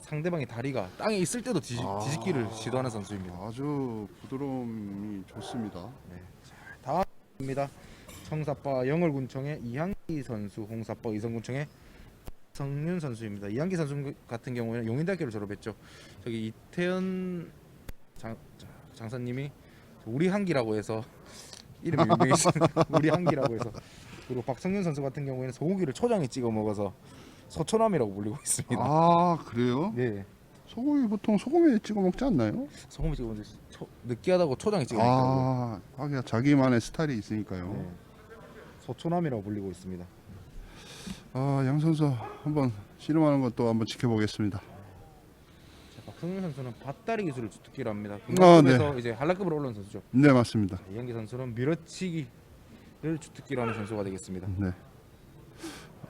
상대방의 다리가 땅에 있을 때도 뒤집, 아. 뒤집기를 시도하는 선수입니다. 아주 부드러움이 좋습니다. 네. 자, 다음입니다. 청사파 영월군청의 이한기 선수, 홍사파 이성군청의 성윤 선수입니다. 이한기 선수 같은 경우에는 용인대학교를 졸업했죠. 저기 이태현 장, 자, 장사님이 우리 한기라고 해서 이름이 유명해진 우리 한기라고 해서 그리고 박성윤 선수 같은 경우에는 소고기를 초장에 찍어 먹어서 서초남이라고 불리고 있습니다. 아 그래요? 네, 소고기 보통 소금에 찍어 먹지 않나요? 소금이 찍어 먹는데 초- 느끼하다고 초장에 찍어 먹더라고요. 아 하긴 자기만의 스타일이 있으니까요. 네. 서초남이라고 불리고 있습니다. 아양 선수 한번 씨름하는 것도 한번 지켜보겠습니다. 자, 박성윤 선수는 밭다리 기술을 주특기로 합니다. 아, 금강급에서 이제 한라급으로 올라온 선수죠. 네 맞습니다. 자, 이현기 선수는 밀어치기를 주특기로 하는 선수가 되겠습니다. 네.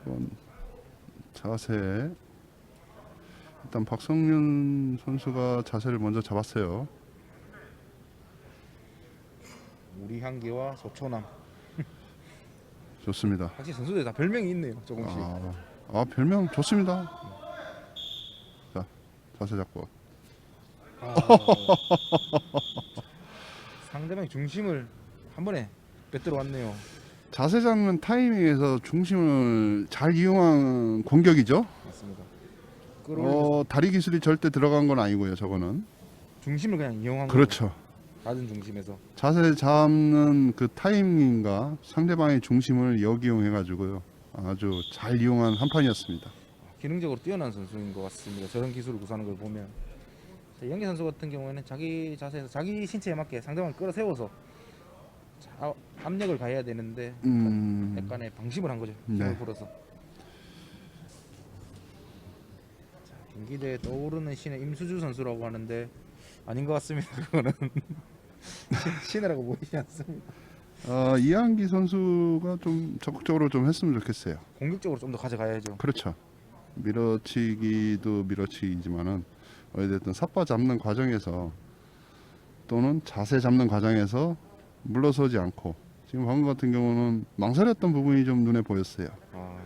한번 자세 일단 박성윤 선수가 자세를 먼저 잡았어요. 우리 향기와 서초남. 좋습니다. 확실히 선수들 다 별명이 있네요. 조금씩. 아, 아 별명 좋습니다. 자 자세 잡고 아. 상대방의 중심을 한 번에 빼들어 왔네요. 자세 잡는 타이밍에서 중심을 잘 이용한 공격이죠. 맞습니다. 끌어 어 다리 기술이 절대 들어간 건 아니고요. 저거는 중심을 그냥 이용한 그렇죠. 거예요. 낮은 중심에서. 자세 잡는 그 타이밍과 상대방의 중심을 역이용해 가지고요. 아주 잘 이용한 한 판이었습니다. 기능적으로 뛰어난 선수인 것 같습니다. 저런 기술을 구사하는 걸 보면 자, 이영기 선수 같은 경우에는 자기 자세에서 자기 신체에 맞게 상대방을 끌어세워서 자, 압력을 가해야 되는데 음, 약간의 방심을 한 거죠. 네. 힘을 풀어서. 자, 경기대에 떠오르는 신의 임수주 선수라고 하는데 아닌 것 같습니다. 그거는 신- 신이라고 보이지 않습니다. 어, 이한기 선수가 좀 적극적으로 좀 했으면 좋겠어요. 공격적으로 좀 더 가져가야죠. 그렇죠. 밀어치기도 밀어치기지만은 어찌됐든 삿바 잡는 과정에서 또는 자세 잡는 과정에서 물러서지 않고 지금 방금 같은 경우는 망설였던 부분이 좀 눈에 보였어요. 아,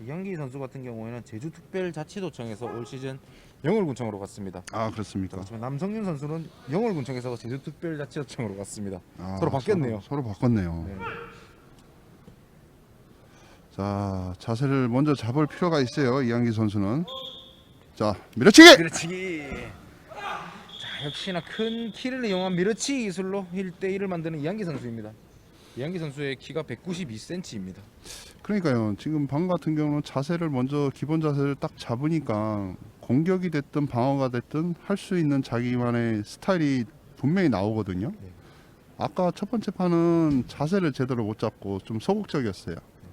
네. 이영기 선수 같은 경우에는 제주특별자치도청에서 올 시즌 영월군청으로 갔습니다. 아 그렇습니까? 그렇지만 남성윤 선수는 영월군청에서 제주특별자치도청으로 갔습니다. 아, 서로 바뀌었네요. 서로, 서로 바꿨네요. 네. 자 자세를 먼저 잡을 필요가 있어요. 이한기 선수는 자 밀어치기. 밀어치기. 자, 역시나 큰 키를 이용한 밀어치기 기술로 1대1을 만드는 이한기 선수입니다. 이한기 선수의 키가 192cm입니다. 그러니까요. 지금 방 같은 경우는 자세를 먼저 기본 자세를 딱 잡으니까 공격이 됐든 방어가 됐든 할 수 있는 자기만의 스타일이 분명히 나오거든요. 네. 아까 첫 번째 판은 자세를 제대로 못 잡고 좀 소극적이었어요.